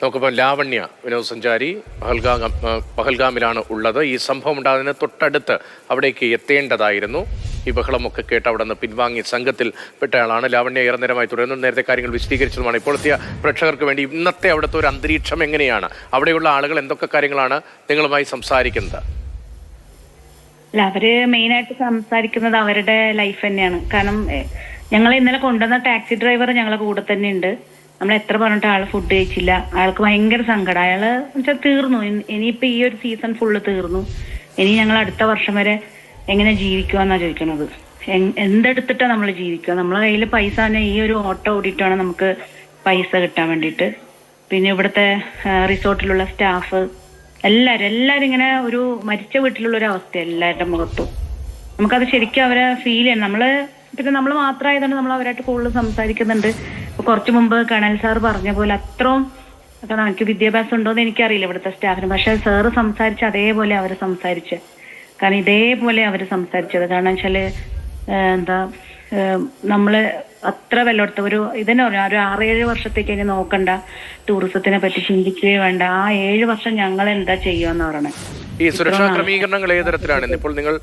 നമുക്കിപ്പോൾ ലാവണ്യ വിനോദസഞ്ചാരി പഹൽഗാം പഹൽഗാമിലാണ് ഉള്ളത്. ഈ സംഭവം ഉണ്ടാകുന്നതിന് തൊട്ടടുത്ത് അവിടേക്ക് എത്തേണ്ടതായിരുന്നു. ഈ ബഹളമൊക്കെ കേട്ട് അവിടെ നിന്ന് പിൻവാങ്ങി സംഘത്തിൽ പെട്ടയാളാണ്. ലാവണ്യ ഏറെ തുടരുന്നു. നേരത്തെ കാര്യങ്ങൾ വിശദീകരിച്ചതുമാണ്. ഇപ്പോഴത്തെ പ്രേക്ഷകർക്ക് വേണ്ടി ഇന്നത്തെ അവിടുത്തെ ഒരു അന്തരീക്ഷം എങ്ങനെയാണ്? അവിടെയുള്ള ആളുകൾ എന്തൊക്കെ കാര്യങ്ങളാണ് നിങ്ങളുമായി സംസാരിക്കുന്നത്? അല്ല അവർ മെയിൻ ആയിട്ട് സംസാരിക്കുന്നത് അവരുടെ ലൈഫ് തന്നെയാണ്. കാരണം ഞങ്ങൾ ഇന്നലെ കൊണ്ടുവന്ന ടാക്സി ഡ്രൈവർ ഞങ്ങളുടെ കൂടെ തന്നെ ഉണ്ട് നമ്മൾ എത്ര പറഞ്ഞിട്ട് ആൾ ഫുഡ് കഴിച്ചില്ല. അയാൾക്ക് ഭയങ്കര സങ്കടം. അയാൾ വെച്ചാൽ തീർന്നു. ഇനി- ഇനിയിപ്പോ ഈ ഒരു സീസൺ ഫുള്ള് തീർന്നു. ഇനി ഞങ്ങൾ അടുത്ത വർഷം വരെ എങ്ങനെ ജീവിക്കുമെന്നാ ചോദിക്കണത്. ചോദിക്കുന്നത് എന്തെടുത്തിട്ടാ നമ്മൾ ജീവിക്കുക? നമ്മളെ കയ്യിൽ പൈസ തന്നെ ഈ ഒരു ഓട്ടോ ഓടിയിട്ടാണ് നമുക്ക് പൈസ കിട്ടാൻ വേണ്ടിയിട്ട്. പിന്നെ ഇവിടുത്തെ റിസോർട്ടിലുള്ള സ്റ്റാഫ് എല്ലാവരും എല്ലാവരും ഇങ്ങനെ ഒരു മരിച്ച വീട്ടിലുള്ള ഒരു അവസ്ഥ എല്ലാവരുടെ മുഖത്തും. നമുക്കത് ശരിക്കും അവരെ ഫീൽ ചെയ്യണം. നമ്മൾ പിന്നെ നമ്മൾ മാത്രമായതുകൊണ്ട് നമ്മൾ അവരായിട്ട് കൂടുതൽ സംസാരിക്കുന്നുണ്ട്. കുറച്ചു മുമ്പ് കേണൽ സാർ പറഞ്ഞ പോലെ അത്രയും കാരണം എനിക്ക് വിദ്യാഭ്യാസം ഉണ്ടോന്ന് എനിക്കറിയില്ല ഇവിടുത്തെ സ്റ്റാഫിന്. പക്ഷെ സാറ് സംസാരിച്ച അതേപോലെ അവർ സംസാരിച്ച്. കാരണം ഇതേപോലെ അവർ സംസാരിച്ചത്. കാരണം വെച്ചാൽ എന്താ നമ്മൾ അത്ര വെള്ളമെടുത്ത ഒരു പറഞ്ഞു ഒരു ആറേഴ് വർഷത്തേക്ക് ഇനി നോക്കണ്ട ടൂറിസത്തിനെ പറ്റി ചിന്തിക്കുകയോ വേണ്ട. ആ ഏഴ് വർഷം ഞങ്ങൾ എന്താ ചെയ്യുമെന്ന് പറയണേ ഈ സുരക്ഷാ ക്രമീകരണങ്ങൾ ഏത് തരത്തിലാണ്? ഇന്നിപ്പോൾ നിങ്ങൾ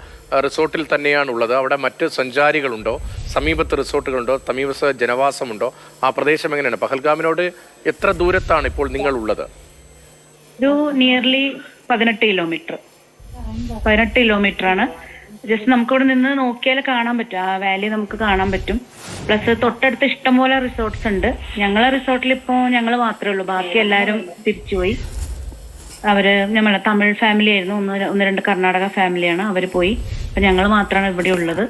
റിസോർട്ടിൽ തന്നെയാണ് ഉള്ളത് അവിടെ മറ്റ് സഞ്ചാരികളുണ്ടോ? സമീപത്ത് റിസോർട്ടുകളുണ്ടോ? സമീപ ജനവാസമുണ്ടോ? ആ പ്രദേശം എങ്ങനെയാണ്? പഹൽഗാമിനോട് എത്ര ദൂരത്താണ് ഇപ്പോൾ നിങ്ങൾ ഉള്ളത് ഒരു നിയർലി പതിനെട്ട് കിലോമീറ്റർ പതിനെട്ട് കിലോമീറ്റർ ആണ്. ജസ്റ്റ് നമുക്ക് ഇവിടെ നിന്ന് നോക്കിയാൽ കാണാൻ പറ്റും. ആ വാലി നമുക്ക് കാണാൻ പറ്റും. പ്ലസ് തൊട്ടടുത്ത് ഇഷ്ടംപോലെ റിസോർട്ട്സ് ഉണ്ട്. ഞങ്ങളെ റിസോർട്ടിൽ ഇപ്പോൾ ഞങ്ങൾ മാത്രമേ ഉള്ളൂ. ബാക്കി എല്ലാവരും തിരിച്ചുപോയി. അവർ നമ്മളെ തമിഴ് ഫാമിലി ആയിരുന്നു. ഒന്ന് ഒന്ന് രണ്ട് കർണാടക ഫാമിലിയാണ് അവർ പോയി. അപ്പൊ ഞങ്ങൾ മാത്രമാണ് ഇവിടെ ഉള്ളത്.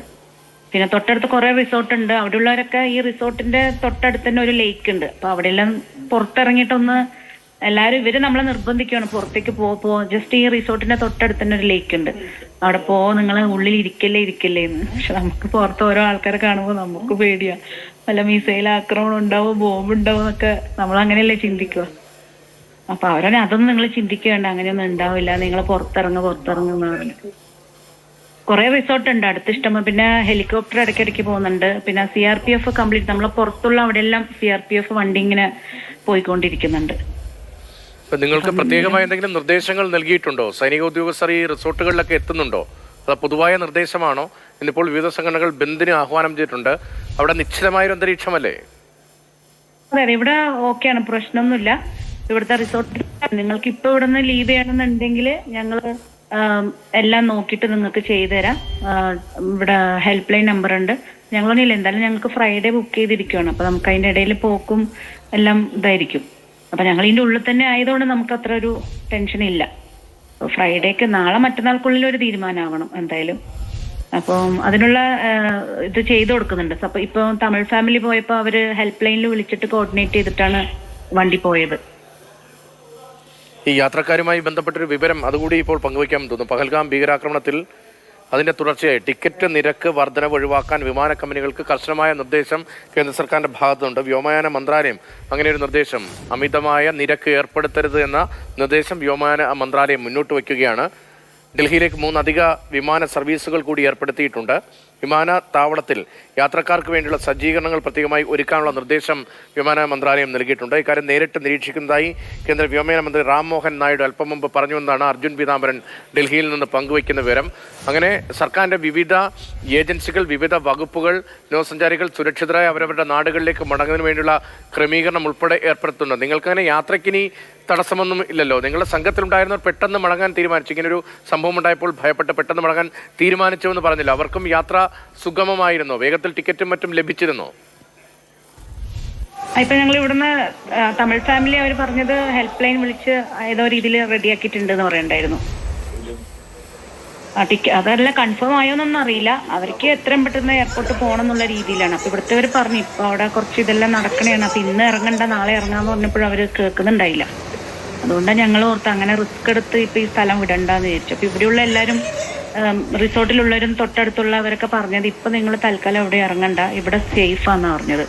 പിന്നെ തൊട്ടടുത്ത് കുറേ റിസോർട്ട് ഉണ്ട്. അവിടെയുള്ളവരൊക്കെ ഈ റിസോർട്ടിന്റെ തൊട്ടടുത്ത് തന്നെ ഒരു ലേക്ക് ഉണ്ട്. അപ്പൊ അവിടെയെല്ലാം പുറത്തിറങ്ങിയിട്ടൊന്ന് എല്ലാരും ഇവർ നമ്മളെ നിർബന്ധിക്കുകയാണ് പുറത്തേക്ക് പോ പോ ജസ്റ്റ് ഈ റിസോർട്ടിന്റെ തൊട്ടടുത്ത് തന്നെ ഒരു ലേക്ക് ഉണ്ട്. അവിടെ പോ നിങ്ങൾ ഉള്ളിൽ ഇരിക്കല്ലേ ഇരിക്കല്ലേ എന്ന്. പക്ഷെ നമുക്ക് പുറത്ത് ഓരോ ആൾക്കാരെ കാണുമ്പോൾ നമുക്ക് പേടിയാ. വല്ല മിസൈൽ ആക്രമണം ഉണ്ടാവും ബോംബ് ഉണ്ടാവും എന്നൊക്കെ നമ്മൾ അങ്ങനെയല്ലേ ചിന്തിക്കുക അപ്പൊ അവരെ അതൊന്നും നിങ്ങൾ ചിന്തിക്കേണ്ട അങ്ങനെയൊന്നും ഉണ്ടാവില്ല. നിങ്ങൾ പുറത്തിറങ്ങ പുറത്തിറങ്ങുന്ന പറഞ്ഞു കുറെ റിസോർട്ട് ഉണ്ട്. അടുത്ത് ഇഷ്ടം പിന്നെ ഹെലികോപ്റ്റർ ഇടയ്ക്കിടയ്ക്ക് പോകുന്നുണ്ട്. പിന്നെ C R P F complete നമ്മളെ പുറത്തുള്ള അവിടെ എല്ലാം സി ആർ പി എഫ് വണ്ടി ഇങ്ങനെ പോയിക്കൊണ്ടിരിക്കുന്നുണ്ട്. നിങ്ങൾക്ക് പ്രത്യേകമായ എന്തെങ്കിലും നിർദ്ദേശങ്ങൾ നൽകിയിട്ടുണ്ടോ? സൈനിക ഉദ്യോഗസ്ഥർ ഈ റിസോർട്ടുകളിലൊക്കെ എത്തുന്നുണ്ടോ? അത് പൊതുവായ നിർദ്ദേശമാണോ? ഇന്നിപ്പോൾ വിവിധ സംഘടനകൾ ബന്ദിന് ആഹ്വാനം ചെയ്തിട്ടുണ്ട്. അവിടെ നിശ്ചിതമായ ഒരു അന്തരീക്ഷമല്ലേ? അതെ ഇവിടെ ഓക്കെയാണ് പ്രശ്നമൊന്നുമില്ല. ഇവിടുത്തെ റിസോർട്ടിൽ നിങ്ങൾക്ക് ഇപ്പൊ ഇവിടെ നിന്ന് ലീവ് ചെയ്യണമെന്നുണ്ടെങ്കിൽ ഞങ്ങൾ എല്ലാം നോക്കിയിട്ട് നിങ്ങൾക്ക് ചെയ്തുതരാം. ഇവിടെ ഹെൽപ്പ് ലൈൻ നമ്പർ ഉണ്ട് ഞങ്ങളൊന്നുമില്ല എന്തായാലും ഞങ്ങൾക്ക് ഫ്രൈഡേ ബുക്ക് ചെയ്തിരിക്കുകയാണ് അപ്പൊ നമുക്ക് അതിന്റെ ഇടയിൽ പോക്കും എല്ലാം ഇതായിരിക്കും. അപ്പൊ ഞങ്ങൾ ഇതിന്റെ ഉള്ളിൽ തന്നെ ആയതുകൊണ്ട് നമുക്ക് അത്ര ഒരു ടെൻഷൻ ഇല്ല. ഫ്രൈഡേക്ക് നാളെ മറ്റന്നാൾക്കുള്ളിൽ ഒരു തീരുമാനമാവണം എന്തായാലും. അപ്പം അതിനുള്ള ഇത് ചെയ്തു കൊടുക്കുന്നുണ്ട്. അപ്പൊ ഇപ്പൊ തമിഴ് ഫാമിലി പോയപ്പോ അവർ ഹെൽപ്പ് ലൈനിൽ വിളിച്ചിട്ട് കോർഡിനേറ്റ് ചെയ്തിട്ടാണ് വണ്ടി പോയത്. ഈ യാത്രക്കാരുമായി ബന്ധപ്പെട്ടൊരു വിവരം അതുകൂടി ഇപ്പോൾ പങ്കുവയ്ക്കാൻ തോന്നുന്നു. പഹൽഗാം ഭീകരാക്രമണത്തിൽ അതിന്റെ തുടർച്ചയായി ടിക്കറ്റ് നിരക്ക് വർധനവ് ഒഴിവാക്കാൻ വിമാന കമ്പനികൾക്ക് കർശനമായ നിർദ്ദേശം കേന്ദ്ര സർക്കാരിന്റെ ഭാഗത്തുണ്ട്. വ്യോമയാന മന്ത്രാലയം അങ്ങനെ ഒരു നിർദ്ദേശം. അമിതമായ നിരക്ക് ഏർപ്പെടുത്തരുത് എന്ന നിർദ്ദേശം വ്യോമയാന മന്ത്രാലയം മുന്നോട്ട് വയ്ക്കുകയാണ്. ഡൽഹിയിലേക്ക് മൂന്ന് അധിക വിമാന സർവീസുകൾ കൂടി ഏർപ്പെടുത്തിയിട്ടുണ്ട്. വിമാനത്താവളത്തിൽ യാത്രക്കാർക്ക് വേണ്ടിയുള്ള സജ്ജീകരണങ്ങൾ പ്രത്യേകമായി ഒരുക്കാനുള്ള നിർദ്ദേശം വിമാന മന്ത്രാലയം നൽകിയിട്ടുണ്ട്. ഇക്കാര്യം നേരിട്ട് നിരീക്ഷിക്കുന്നതായി കേന്ദ്ര വ്യോമയാന മന്ത്രി റാം മോഹൻ നായിഡു അല്പം മുമ്പ് പറഞ്ഞുവെന്നാണ് അർജുൻ പീതാംബരൻ ഡൽഹിയിൽ നിന്ന് പങ്കുവയ്ക്കുന്ന വിവരം. അങ്ങനെ സർക്കാരിന്റെ വിവിധ ഏജൻസികൾ വിവിധ വകുപ്പുകൾ വിനോദസഞ്ചാരികൾ സുരക്ഷിതരായി അവരവരുടെ നാടുകളിലേക്ക് മടങ്ങുന്നതിന് വേണ്ടിയുള്ള ക്രമീകരണം ഉൾപ്പെടെ ഏർപ്പെടുത്തുന്നുണ്ട്. നിങ്ങൾക്കങ്ങനെ യാത്രയ്ക്കിനി തടസ്സമൊന്നും ഇല്ലല്ലോ. നിങ്ങളുടെ സംഘത്തിലുണ്ടായിരുന്നവർ പെട്ടെന്ന് മടങ്ങാൻ തീരുമാനിച്ചു. ഇങ്ങനൊരു സംഭവം ഉണ്ടായപ്പോൾ ഭയപ്പെട്ട് പെട്ടെന്ന് മടങ്ങാൻ തീരുമാനിച്ചു എന്ന് പറഞ്ഞില്ല. അവർക്കും യാത്ര സുഗമമായിരുന്നോ? വേഗത്തിൽ ടിക്കറ്റും മറ്റും ലഭിച്ചിരുന്നോ? ഇപ്പൊ ഞങ്ങൾ ഇവിടുന്ന് തമിഴ് ഫാമിലി അവർ പറഞ്ഞത് ഹെൽപ്പ് ലൈൻ വിളിച്ച് ഏതോ രീതിയിൽ റെഡിയാക്കിയിട്ടുണ്ട് എന്ന് പറയണ്ടായിരുന്നു അതല്ല കൺഫേം ആയോന്നൊന്നും അറിയില്ല. അവർക്ക് എത്രയും പെട്ടെന്ന് എയർപോർട്ട് പോകണം എന്നുള്ള രീതിയിലാണ്. അപ്പൊ ഇവിടുത്തെ പറഞ്ഞു ഇപ്പൊ അവിടെ കുറച്ച് ഇതെല്ലാം നടക്കണേണ്. അപ്പൊ ഇന്ന് ഇറങ്ങണ്ട നാളെ ഇറങ്ങാന്ന് പറഞ്ഞപ്പോഴും അവർ കേൾക്കുന്നുണ്ടായില്ല. അതുകൊണ്ടാണ് ഞങ്ങൾ ഓർത്ത് അങ്ങനെ റിസ്ക് എടുത്ത് ഇപ്പൊ ഈ സ്ഥലം വിടണ്ടെന്ന് വിചാരിച്ചു. അപ്പൊ ഇവിടെയുള്ള എല്ലാവരും റിസോർട്ടിലുള്ളവരും തൊട്ടടുത്തുള്ളവരൊക്കെ പറഞ്ഞത് ഇപ്പൊ നിങ്ങൾ തൽക്കാലം അവിടെ ഇറങ്ങണ്ട ഇവിടെ സേഫ് ആണെന്നാ പറഞ്ഞത്.